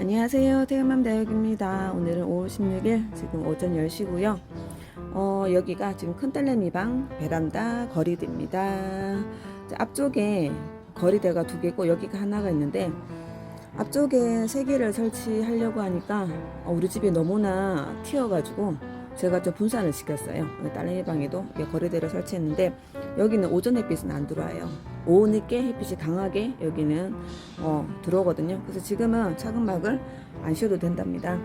안녕하세요. 태음맘 다육입니다. 오늘은 5월 16일 지금 오전 10시고요. 어, 여기가 지금 큰딸내미 방 베란다 거리대입니다. 앞쪽에 거리대가 두 개고 여기가 하나가 있는데 앞쪽에 세 개를 설치하려고 하니까 어, 우리 집이 너무나 튀어가지고 제가 좀 분산을 시켰어요. 딸내미 방에도 거리대를 설치했는데 여기는 오전 햇빛은 안 들어와요. 오후 늦게 햇빛이 강하게 여기는 어, 들어오거든요. 그래서 지금은 차근막을 안 씌워도 된답니다.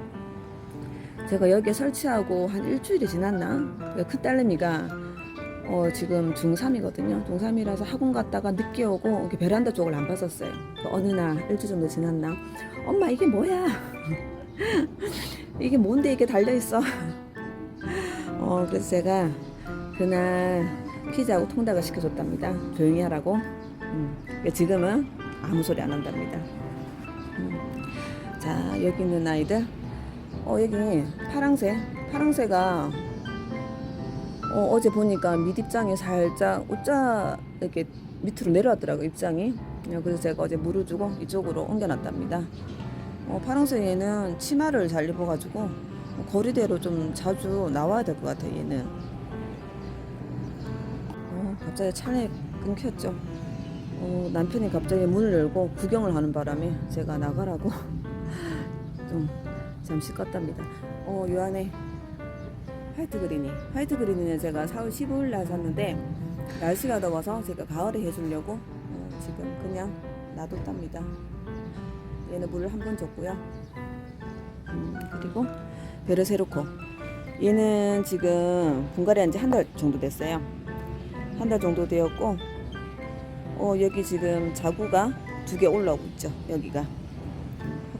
제가 여기에 설치하고 한 일주일이 지났나? 그큰 딸내미가 어, 지금 중3이거든요. 중3이라서 학원 갔다가 늦게 오고 이렇게 베란다 쪽을 안 봤었어요. 그 어느 날 일주일 정도 지났나? 엄마 이게 뭐야? 이게 뭔데 이게 달려있어? 어, 그래서 제가 그날 피자하고 통닭을 시켜줬답니다. 조용히 하라고. 음, 그러니까 지금은 아무 소리 안 한답니다. 음. 자, 여기 있는 아이들. 어, 여기 파랑새. 파랑새가 어, 어제 보니까 밑 입장이 살짝 옷자 이렇게 밑으로 내려왔더라고요, 입장이. 어, 그래서 제가 어제 물을 주고 이쪽으로 옮겨놨답니다. 어, 파랑새 얘는 치마를 잘 입어가지고 어, 거리대로 좀 자주 나와야 될 것 같아요, 얘는. 어, 갑자기 차에 끊겼죠. 어, 남편이 갑자기 문을 열고 구경을 하는 바람에 제가 나가라고 좀 잠시 껐답니다. 어, 요 안에 화이트 그린이. 화이트 그린은 제가 4월 15일 날 샀는데 날씨가 더워서 제가 가을에 해주려고 어, 지금 그냥 놔뒀답니다. 얘는 물을 한 번 줬고요. 음, 그리고 베르세르코. 얘는 지금 분갈이 한지 한 달 정도 됐어요. 한 달 정도 되었고, 어, 여기 지금 자구가 두 개 올라오고 있죠. 여기가.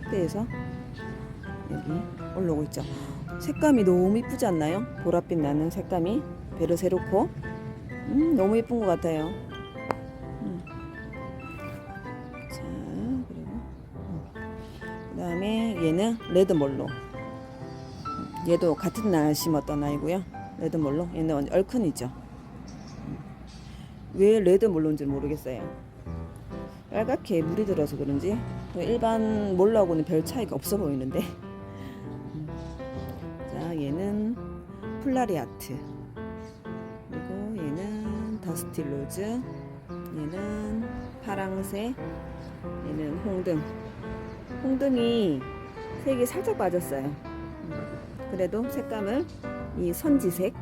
확대해서 여기 올라오고 있죠. 색감이 너무 이쁘지 않나요? 보랏빛 나는 색감이 베르세르코. 음, 너무 예쁜 것 같아요. 음. 자, 그리고 그 다음에 얘는 레드몰로. 얘도 같은 날 심었던 아이고요. 레드몰로. 얘는 얼큰이죠. 왜 레드몰로인지 모르겠어요. 빨갛게 물이 들어서 그런지 일반 몰로하고는 별 차이가 없어 보이는데. 음. 자, 얘는 플라리아트. 그리고 얘는 더스틸로즈. 얘는 파랑새. 얘는 홍등. 홍등이 색이 살짝 빠졌어요. 그래도 색감을 이 선지색.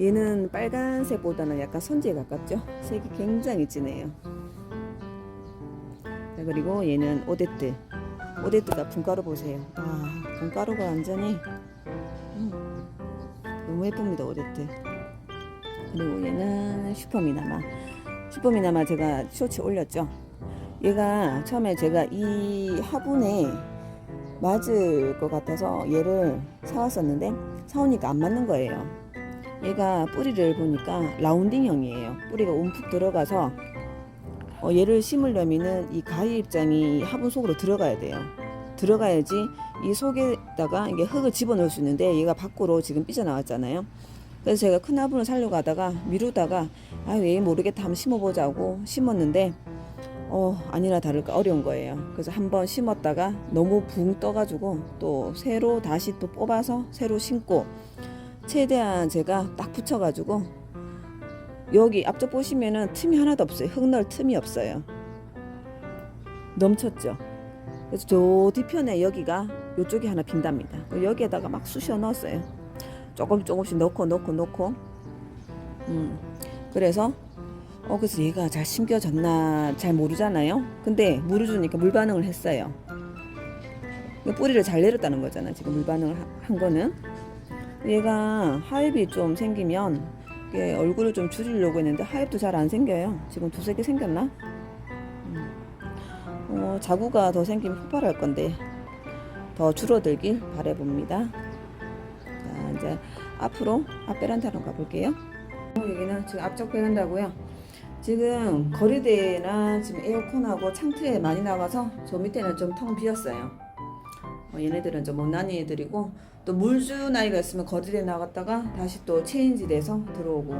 얘는 빨간색보다는 약간 선지에 가깝죠? 색이 굉장히 진해요. 자, 그리고 얘는 오데트. 오데트가 분가루 보세요. 와 분가루가 완전히 음, 너무 예쁩니다 오데트. 그리고 얘는 슈퍼미나마. 슈퍼미나마 제가 쇼츠 올렸죠? 얘가 처음에 제가 이 화분에 맞을 것 같아서 얘를 사왔었는데 사오니까 안 맞는 거예요. 얘가 뿌리를 보니까 라운딩형이에요. 뿌리가 움푹 들어가서 어, 얘를 심으려면은 이 가위 입장이 화분 속으로 들어가야 돼요. 들어가야지 이 속에다가 이게 흙을 집어넣을 수 있는데 얘가 밖으로 지금 삐져나왔잖아요. 그래서 제가 큰 화분을 살려고 하다가 미루다가 아왜 모르겠다 한번 심어보자고 심었는데 어 아니나 다를까 어려운 거예요. 그래서 한번 심었다가 너무 붕 떠가지고 또 새로 다시 또 뽑아서 새로 심고 최대한 제가 딱 붙여가지고 여기 앞쪽 보시면은 틈이 하나도 없어요. 흙 넣을 틈이 없어요. 넘쳤죠. 그래서 저 뒤편에 여기가 이쪽이 하나 빈답니다. 여기에다가 막 쑤셔 넣었어요. 조금 조금씩 넣고 넣고 넣고. 음 그래서 어 그래서 얘가 잘 심겨졌나 잘 모르잖아요. 근데 물을 주니까 물 반응을 했어요. 뿌리를 잘 내렸다는 거잖아. 지금 물 반응을 하- 한 거는 얘가 하엽이 좀 생기면 얼굴을 좀 줄이려고 했는데 하엽도 잘 안 생겨요. 지금 두세 개 생겼나? 음. 어, 자구가 더 생기면 폭발할 건데 더 줄어들길 바래봅니다. 자 이제 앞으로 앞 베란다로 가볼게요. 어, 여기는 지금 앞쪽 베란다고요. 지금 거리대나 지금 에어컨하고 창틀에 많이 나가서 저 밑에는 좀 텅 비었어요. 어, 얘네들은 좀 못난이 애들이고 또 물주 나이가 있으면 거리대 나갔다가 다시 또 체인지 돼서 들어오고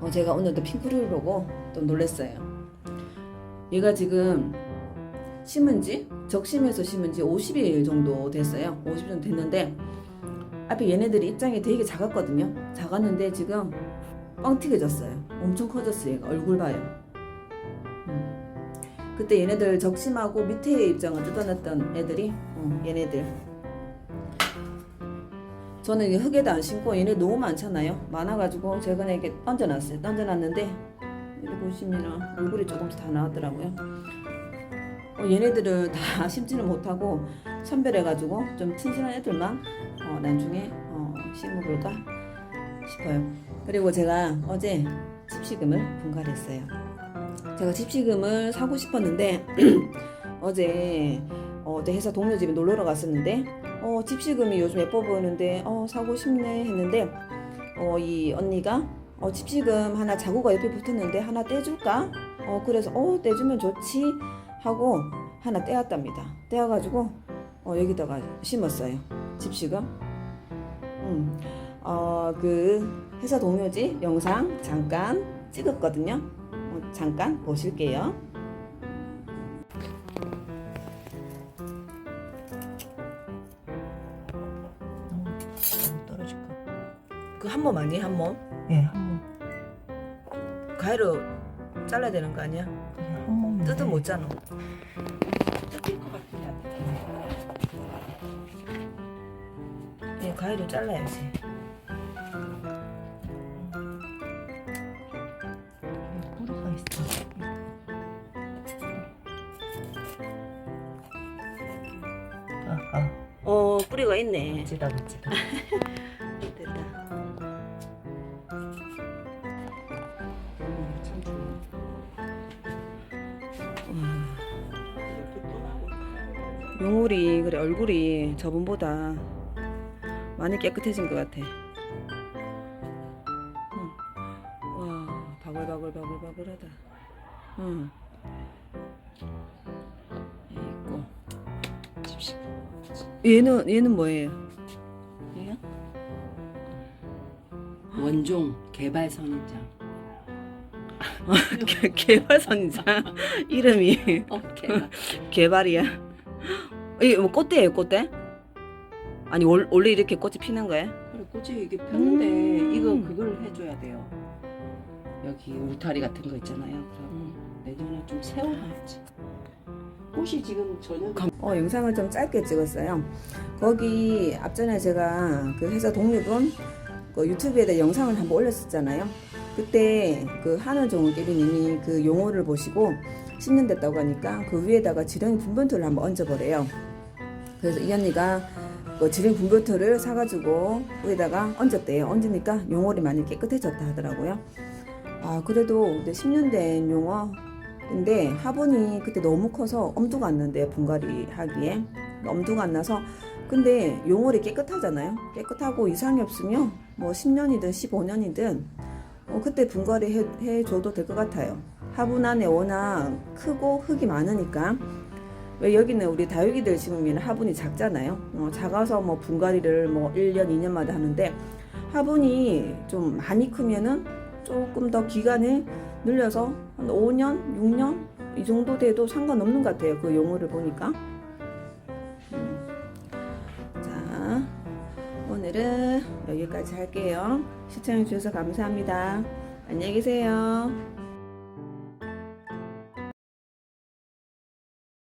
어, 제가 오늘도 핑크를 보고 또 놀랬어요. 얘가 지금 심은 지 적심해서 심은 지 50일 정도 됐어요. 50일 정도 됐는데 앞에 얘네들이 입장이 되게 작았거든요. 작았는데 지금 뻥튀겨졌어요. 엄청 커졌어요. 얘가 얼굴 봐요. 음. 그때 얘네들 적심하고 밑에 입장을 뜯어냈던 애들이 어, 얘네들 저는 흙에다 안 심고 얘네 너무 많잖아요. 많아가지고 최근에 이렇게 던져놨어요. 던져놨는데 여기 보시면 얼굴이 조금씩 다 나왔더라고요. 어, 얘네들을 다 심지는 못하고 선별해가지고 좀 튼실한 애들만 어, 나중에 어, 심어볼까 싶어요. 그리고 제가 어제 집시금을 분갈했어요. 제가 집시금을 사고 싶었는데 어제 어, 어제 회사 동료 집에 놀러 갔었는데 어, 집시금이 요즘 예뻐 보이는데 어, 사고 싶네 했는데 어, 이 언니가 어, 집시금 하나 자구가 옆에 붙었는데 하나 떼줄까? 어, 그래서 어, 떼주면 좋지 하고 하나 떼었답니다. 떼어가지고 어, 여기다가 심었어요. 집시금. 음, 어, 그 회사 동료지 영상 잠깐 찍었거든요. 어, 잠깐 보실게요. 떨어질 거. 그한 몸 아니에요? 한 몸? 예, 한 가위로 잘라야 되는 거 아니야? 몸, 그냥 한 몸. 뜯어 못 자노. 뜯길 것 같은데. 예, 가위로 잘라야지. 아, 아, 어, 뿌리가 있네. 멋지다, 멋지다. 됐다. 음, 참 좋네. 용울이 그래 얼굴이 저번보다 많이 깨끗해진 것 같아. 응. 와 바글바글 바글바글하다. 응. 얘는 얘는 뭐예요? 얘요? 원종 개발 선인장. 개- 개발선장 이름이 어, 개발. 개발이야. 이게 뭐 꽃대예요 꽃대? 아니 월, 원래 이렇게 꽃이 피는 거야? 그래 꽃이 이게 폈는데 음. 이거 그걸 해줘야 돼요. 여기 울타리 같은 거 있잖아요. 그럼 내년에 좀 세워놔야지. 꽃이 지금 전혀 어, 영상을 좀 짧게 찍었어요. 거기 앞전에 제가 그 회사 동료분 그 유튜브에다 영상을 한번 올렸었잖아요. 그때 그 하늘종을 깨비님이 그 용어를 보시고 심는댔다고 하니까 그 위에다가 지렁이 분변토를 한번 얹어보래요. 그래서 이 언니가 그 지렁이 분변토를 사가지고 위에다가 얹었대요. 얹으니까 용어리 많이 깨끗해졌다 하더라고요. 아 그래도 이제 10년 된 용어 근데 화분이 그때 너무 커서 엄두가 안 난대요 분갈이 하기에. 엄두가 안 나서. 근데 용월이 깨끗하잖아요. 깨끗하고 이상이 없으면 뭐 10년이든 15년이든 어, 그때 분갈이 해, 해줘도 될 것 같아요. 화분 안에 워낙 크고 흙이 많으니까. 왜 여기는 우리 다육이들 심으면 화분이 작잖아요. 어, 작아서 뭐 분갈이를 뭐 1년 2년마다 하는데 화분이 좀 많이 크면은 조금 더 기간을 늘려서 한 5년, 6년 이 정도 돼도 상관없는 것 같아요. 그 용어를 보니까. 음. 자, 오늘은 여기까지 할게요. 시청해 주셔서 감사합니다. 안녕히 계세요.